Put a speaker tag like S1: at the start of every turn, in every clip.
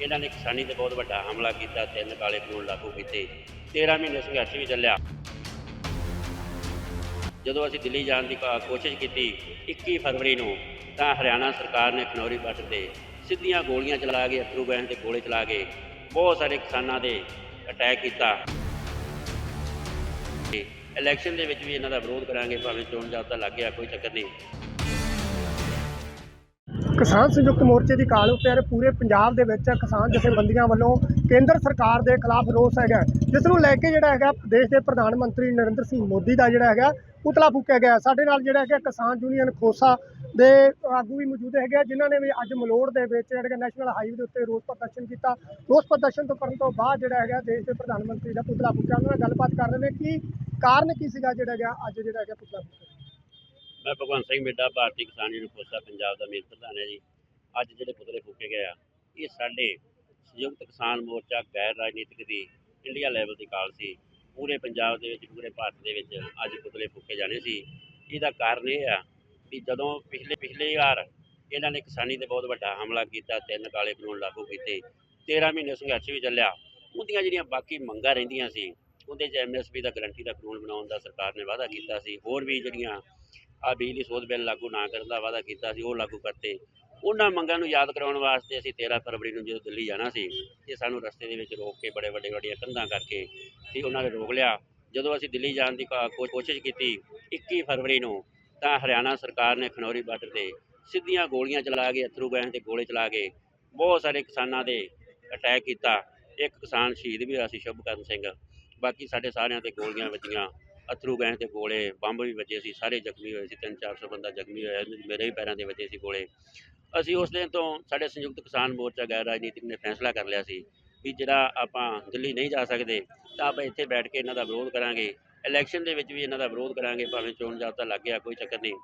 S1: ਇਹਨਾਂ ਨੇ ਕਿਸਾਨੀ ਤੇ ਬਹੁਤ ਵੱਡਾ ਹਮਲਾ ਕੀਤਾ, ਤਿੰਨ ਕਾਲੇ ਕਾਨੂੰਨ ਲਾਗੂ ਕੀਤੇ 13 ਮਹੀਨੇ ਸੰਘਰਸ਼ ਵੀ ਚੱਲਿਆ। ਜਦੋਂ ਅਸੀਂ ਦਿੱਲੀ ਜਾਣ ਦੀ ਕਾ- ਕੋਸ਼ਿਸ਼ ਕੀਤੀ 21 ਫਰਵਰੀ ਨੂੰ, ਤਾਂ ਹਰਿਆਣਾ ਸਰਕਾਰ ਨੇ ਖਨੌਰੀ ਬਾਰਡਰ ਤੇ ਸਿੱਧੀਆਂ ਗੋਲੀਆਂ ਚਲਾ ਕੇ, ਅਥਰੂ ਗੈਸ ਦੇ ਗੋਲੇ ਚਲਾ ਕੇ ਬਹੁਤ ਸਾਰੇ ਕਿਸਾਨਾਂ ਦੇ ਅਟੈਕ ਕੀਤਾ। ਇਲੈਕਸ਼ਨ ਦੇ ਵਿੱਚ ਵੀ ਇਹਨਾਂ ਦਾ ਵਿਰੋਧ ਕਰਾਂਗੇ, ਭਾਵੇਂ ਚੋਣ ਜਾਬਤਾ ਲੱਗ ਗਿਆ, ਕੋਈ ਚੱਕਰ ਨਹੀਂ।
S2: ਕਿਸਾਨ ਸੰਯੁਕਤ ਮੋਰਚੇ ਦੀ ਕਾਲ ਉੱਤੇ ਪੂਰੇ ਪੰਜਾਬ ਦੇ ਵਿੱਚ ਕਿਸਾਨ ਜਥੇਬੰਦੀਆਂ ਵੱਲੋਂ ਕੇਂਦਰ ਸਰਕਾਰ ਦੇ ਖਿਲਾਫ ਰੋਸ ਹੈਗਾ ਜਿਸ ਨੂੰ ਲੈ ਕੇ ਜਿਹੜਾ ਹੈਗਾ ਦੇਸ਼ ਦੇ ਪ੍ਰਧਾਨ ਮੰਤਰੀ ਨਰਿੰਦਰ ਸਿੰਘ ਮੋਦੀ ਦਾ ਜਿਹੜਾ ਹੈਗਾ ਪੁਤਲਾ ਫੂਕਿਆ ਗਿਆ। ਸਾਡੇ ਨਾਲ ਜਿਹੜਾ ਹੈਗਾ ਕਿਸਾਨ ਯੂਨੀਅਨ ਖੋਸਾ ਦੇ ਆਗੂ ਵੀ ਮੌਜੂਦ ਹੈਗੇ ਆ, ਜਿਨ੍ਹਾਂ ਨੇ ਵੀ ਅੱਜ ਮਲੋੜ ਦੇ ਵਿੱਚ ਜਿਹੜਾ ਨੈਸ਼ਨਲ ਹਾਈਵੇ ਦੇ ਉੱਤੇ ਰੋਸ ਪ੍ਰਦਰਸ਼ਨ ਕੀਤਾ। ਰੋਸ ਪ੍ਰਦਰਸ਼ਨ ਤੋਂ ਕਰਨ ਤੋਂ ਬਾਅਦ ਜਿਹੜਾ ਹੈਗਾ ਦੇਸ਼ ਦੇ ਪ੍ਰਧਾਨ ਮੰਤਰੀ ਦਾ ਪੁਤਲਾ ਫੂਕਿਆ। ਉਹਨਾਂ ਨਾਲ ਗੱਲਬਾਤ ਕਰ ਰਹੇ ਨੇ ਕਿ ਕਾਰਨ ਕੀ ਸੀਗਾ ਜਿਹੜਾ ਹੈਗਾ ਅੱਜ ਜਿਹੜਾ ਹੈਗਾ ਪੁਤਲਾ ਫੂਕਿਆ?
S1: ਮੈਂ ਭਗਵੰਤ ਸਿੰਘ ਮਿੱਡਾ, ਭਾਰਤੀ ਕਿਸਾਨ ਯੂਨੀਅਨ ਖੋਸਾ ਪੰਜਾਬ ਦਾ ਮੇਲ ਪ੍ਰਧਾਨ ਹੈ ਜੀ। ਅੱਜ ਜਿਹੜੇ ਪੁਤਲੇ ਫੂਕੇ ਗਏ ਆ, ਇਹ ਸਾਡੇ ਸੰਯੁਕਤ ਕਿਸਾਨ ਮੋਰਚਾ ਗੈਰ ਰਾਜਨੀਤਿਕ ਦੀ ਇੰਡੀਆ ਲੈਵਲ ਦੀ ਕਾਲ ਸੀ। ਪੂਰੇ ਪੰਜਾਬ ਦੇ ਵਿੱਚ, ਪੂਰੇ ਭਾਰਤ ਦੇ ਵਿੱਚ ਅੱਜ ਪੁਤਲੇ ਫੂਕੇ ਜਾਣੇ ਸੀ। ਇਹਦਾ ਕਾਰਨ ਇਹ ਆ ਵੀ ਜਦੋਂ ਪਿਛਲੇ ਪਿਛਲੇ ਵਾਰ ਇਹਨਾਂ ਨੇ ਕਿਸਾਨੀ ਤੇ ਬਹੁਤ ਵੱਡਾ ਹਮਲਾ ਕੀਤਾ, ਤਿੰਨ ਕਾਲੇ ਕਾਨੂੰਨ ਲਾਗੂ ਕੀਤੇ 13 ਮਹੀਨੇ ਸੰਘਰਸ਼ ਵੀ ਚੱਲਿਆ, ਉਹਦੀਆਂ ਜਿਹੜੀਆਂ ਬਾਕੀ ਮੰਗਾਂ ਰਹਿੰਦੀਆਂ ਸੀ, ਉਹਦੇ 'ਚ ਐਮਐਸਪੀ ਦਾ ਗਰੰਟੀ ਦਾ ਕਾਨੂੰਨ ਬਣਾਉਣ ਦਾ ਸਰਕਾਰ ਨੇ ਵਾਅਦਾ ਕੀਤਾ ਸੀ। ਹੋਰ ਵੀ ਜਿਹੜੀਆਂ ਆ ਬਿਜਲੀ ਸੋਧ ਬਿੱਲ ਲਾਗੂ ਨਾ ਕਰਨ ਦਾ ਵਾਅਦਾ ਕੀਤਾ ਸੀ, ਉਹ ਲਾਗੂ ਕਰਤੇ। ਉਹਨਾਂ ਮੰਗਾਂ ਨੂੰ ਯਾਦ ਕਰਾਉਣ ਵਾਸਤੇ ਅਸੀਂ 13 ਫਰਵਰੀ ਨੂੰ ਜਦੋਂ ਦਿੱਲੀ ਜਾਣਾ ਸੀ, ਤੇ ਸਾਨੂੰ ਰਸਤੇ ਦੇ ਵਿੱਚ ਰੋਕ ਕੇ ਬੜੇ ਵੱਡੇ ਵੱਡੀਆਂ ਕੰਧਾਂ ਕਰਕੇ ਤੇ ਉਹਨਾਂ ਨੇ ਰੋਕ ਲਿਆ। ਜਦੋਂ ਅਸੀਂ ਦਿੱਲੀ ਜਾਣ ਦੀ ਕਾ- ਕੋਸ਼ਿਸ਼ ਕੀਤੀ 21 ਫਰਵਰੀ ਨੂੰ, ਤਾਂ ਹਰਿਆਣਾ ਸਰਕਾਰ ਨੇ ਖਨੌਰੀ ਬਾਰਡਰ ਤੇ ਸਿੱਧੀਆਂ ਗੋਲੀਆਂ ਚਲਾ ਕੇ, ਅਥਰੂ ਗੈਸ ਦੇ ਗੋਲੇ ਚਲਾ ਕੇ ਬਹੁਤ ਸਾਰੇ ਕਿਸਾਨਾਂ ਦੇ ਅਟੈਕ ਕੀਤਾ। ਇੱਕ ਕਿਸਾਨ ਸ਼ਹੀਦ ਵੀ ਹੋਇਆ ਸੀ, ਸ਼ੁਭਕਰਨ ਸਿੰਘ। ਬਾਕੀ ਸਾਡੇ ਸਾਰਿਆਂ ਤੇ ਗੋਲੀਆਂ ਵੱਜੀਆਂ। ਅੱਥਰੂ ਗੈਸ ਦੇ ਗੋਲੇ, ਬੰਬ ਵੀ ਵੱਜੇ ਸੀ, ਸਾਰੇ ਜ਼ਖਮੀ ਹੋਏ ਸੀ 3-400 ਬੰਦਾ ਜ਼ਖਮੀ ਹੋਇਆ, ਮੇਰੇ ਵੀ ਪੈਰਾਂ ਦੇ ਵੱਜੇ ਸੀ ਗੋਲੇ। ਅਸੀਂ ਉਸ ਦਿਨ ਤੋਂ ਸਾਡੇ ਸੰਯੁਕਤ ਕਿਸਾਨ ਮੋਰਚਾ ਗੈਰ ਰਾਜਨੀਤਿਕ ਨੇ ਫੈਸਲਾ ਕਰ ਲਿਆ ਸੀ ਵੀ ਜਿਹੜਾ ਆਪਾਂ ਦਿੱਲੀ ਨਹੀਂ ਜਾ ਸਕਦੇ, ਤਾਂ ਆਪਾਂ ਇੱਥੇ ਬੈਠ ਕੇ ਇਹਨਾਂ ਦਾ ਵਿਰੋਧ ਕਰਾਂਗੇ। ਇਲੈਕਸ਼ਨ ਦੇ ਵਿੱਚ ਵੀ ਇਹਨਾਂ ਦਾ ਵਿਰੋਧ ਕਰਾਂਗੇ, ਭਾਵੇਂ ਚੋਣ ਜਾਬਤਾ ਲੱਗ ਗਿਆ, ਕੋਈ ਚੱਕਰ ਨਹੀਂ।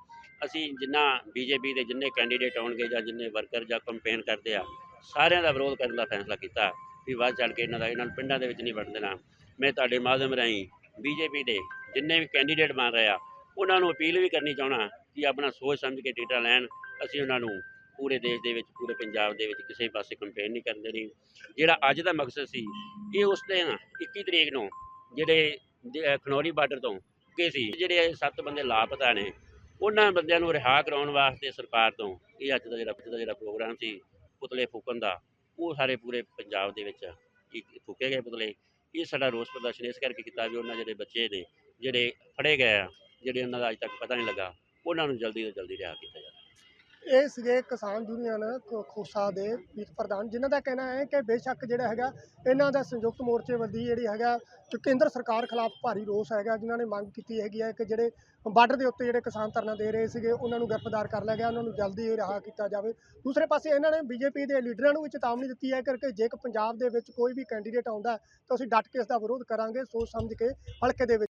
S1: ਅਸੀਂ ਜਿੰਨਾ ਬੀਜੇਪੀ ਦੇ ਜਿੰਨੇ ਕੈਂਡੀਡੇਟ ਆਉਣਗੇ ਜਾਂ ਜਿੰਨੇ ਵਰਕਰ ਜਾਂ ਕੰਪੇਨ ਕਰਦੇ ਆ, ਸਾਰਿਆਂ ਦਾ ਵਿਰੋਧ ਕਰਨ ਦਾ ਫੈਸਲਾ ਕੀਤਾ ਵੀ ਵੱਧ ਚੜ ਕੇ ਇਹਨਾਂ ਦਾ, ਇਹਨਾਂ ਨੂੰ ਪਿੰਡਾਂ ਦੇ ਵਿੱਚ ਨਹੀਂ ਵੜਨ ਦੇਣਾ। ਮੈਂ ਤੁਹਾਡੇ ਮਾਧਿਅਮ ਰਾਹੀਂ ਬੀਜੇਪੀ ਦੇ ਜਿੰਨੇ ਵੀ ਕੈਂਡੀਡੇਟ ਬਣ ਰਹੇ ਆ, ਉਹਨਾਂ ਨੂੰ ਅਪੀਲ ਵੀ ਕਰਨੀ ਚਾਹਣਾ ਕਿ ਆਪਣਾ ਸੋਚ ਸਮਝ ਕੇ ਟਿਕਟਾਂ ਲੈਣ। ਅਸੀਂ ਉਹਨਾਂ ਨੂੰ ਪੂਰੇ ਦੇਸ਼ ਦੇ ਵਿੱਚ, ਪੂਰੇ ਪੰਜਾਬ ਦੇ ਵਿੱਚ ਕਿਸੇ ਪਾਸੇ ਕੰਪੇਨ ਨਹੀਂ ਕਰਨ ਦੇਣੀ। ਜਿਹੜਾ ਅੱਜ ਦਾ ਮਕਸਦ ਸੀ, ਇਹ ਉਸ ਦਿਨ 21 ਤਰੀਕ ਨੂੰ ਜਿਹੜੇ ਖਨੌਰੀ ਬਾਰਡਰ ਤੋਂ ਕੇ ਸੀ, ਜਿਹੜੇ ਸੱਤ ਬੰਦੇ ਲਾਪਤਾ ਨੇ, ਉਹਨਾਂ ਬੰਦਿਆਂ ਨੂੰ ਰਿਹਾ ਕਰਾਉਣ ਵਾਸਤੇ ਸਰਕਾਰ ਤੋਂ ਇਹ ਅੱਜ ਦਾ ਜਿਹੜਾ, ਅੱਜ ਦਾ ਜਿਹੜਾ ਪ੍ਰੋਗਰਾਮ ਸੀ, ਪੁਤਲੇ ਫੂਕਣ ਦਾ, ਉਹ ਸਾਰੇ ਪੂਰੇ ਪੰਜਾਬ ਦੇ ਵਿੱਚ ਇੱਕ ਫੂਕੇ ਗਏ ਪੁਤਲੇ। ਇਹ ਸਾਡਾ ਰੋਸ ਪ੍ਰਦਰਸ਼ਨ ਇਸ ਕਰਕੇ ਕੀਤਾ ਵੀ ਉਹਨਾਂ ਜਿਹੜੇ ਬੱਚੇ ਨੇ ਜਿਹੜੇ ਫੜੇ ਗਏ ਆ, ਜਿਹੜੇ ਉਹਨਾਂ ਦਾ ਅਜੇ ਤੱਕ ਪਤਾ ਨਹੀਂ ਲੱਗਾ, ਉਹਨਾਂ ਨੂੰ ਜਲਦੀ ਤੋਂ ਜਲਦੀ ਰਿਹਾ ਕੀਤਾ ਜਾਵੇ।
S2: ਇਹ ਸੀਗੇ ਕਿਸਾਨ ਯੂਨੀਅਨ ਖੋ- ਖੋਸਾ ਦੇ ਵਿce ਪ੍ਰਧਾਨ, ਜਿਨ੍ਹਾਂ ਦਾ ਕਹਿਣਾ ਹੈ ਕਿ ਬੇਸ਼ੱਕ ਜਿਹੜਾ ਹੈਗਾ, ਇਹਨਾਂ ਦਾ ਸੰਯੁਕਤ ਮੋਰਚੇ ਵੱਲੋਂ ਜਿਹੜੀ ਹੈਗਾ ਕਿ ਕੇਂਦਰ ਸਰਕਾਰ ਖਿਲਾਫ ਭਾਰੀ ਰੋਸ ਹੈਗਾ, ਜਿਨ੍ਹਾਂ ਨੇ ਮੰਗ ਕੀਤੀ ਹੈਗੀ ਹੈ ਕਿ ਜਿਹੜੇ ਬਾਰਡਰ ਦੇ ਉੱਤੇ ਜਿਹੜੇ ਕਿਸਾਨ ਧਰਨਾ ਦੇ ਰਹੇ ਸੀਗੇ, ਉਹਨਾਂ ਨੂੰ ਗ੍ਰਿਫਤਾਰ ਕਰ ਲਿਆ ਗਿਆ, ਉਹਨਾਂ ਨੂੰ ਜਲਦੀ ਰਿਹਾ ਕੀਤਾ ਜਾਵੇ। ਦੂਸਰੇ ਪਾਸੇ ਇਹਨਾਂ ਨੇ ਬੀਜੇਪੀ ਦੇ ਲੀਡਰਾਂ ਨੂੰ ਵੀ ਚੇਤਾਵਨੀ ਦਿੱਤੀ ਹੈ ਕਰਕੇ ਜੇ ਪੰਜਾਬ ਦੇ ਵਿੱਚ ਕੋਈ ਵੀ ਕੈਂਡੀਡੇਟ ਆਉਂਦਾ ਹੈ, ਤਾਂ ਅਸੀਂ ਡਟ ਕੇ ਇਸ ਦਾ ਵਿਰੋਧ ਕਰਾਂਗੇ ਸੋਚ ਸਮਝ ਕੇ ਹਲਕੇ ਦੇ ਵਿੱਚ